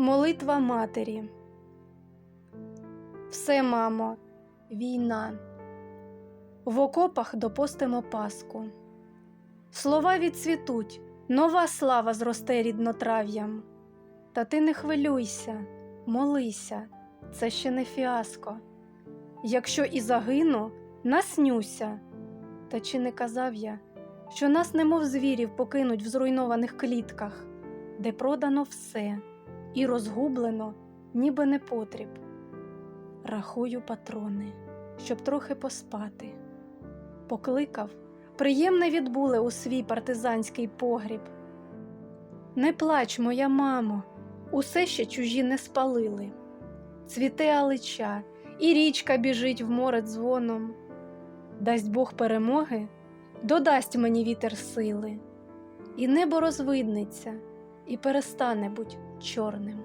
Молитва матері. Все, мамо, війна. В окопах допостимо Паску. Слова відцвітуть, нова слава зросте ріднотрав'ям. Та ти не хвилюйся, молися, це ще не фіаско. Якщо і загину, наснюся. Та чи не казав я, що нас, немов звірів, покинуть в зруйнованих клітках, де продано все і розгублено, ніби не потріб. Рахую патрони, щоб трохи поспати. Покликав, приємне відбуле у свій партизанський погріб. Не плач, моя мамо, усе ще чужі не спалили. Цвіте алича, і річка біжить в море дзвоном. Дасть Бог перемоги, додасть мені вітер сили, і небо розвиднеться, і перестане бути чорним.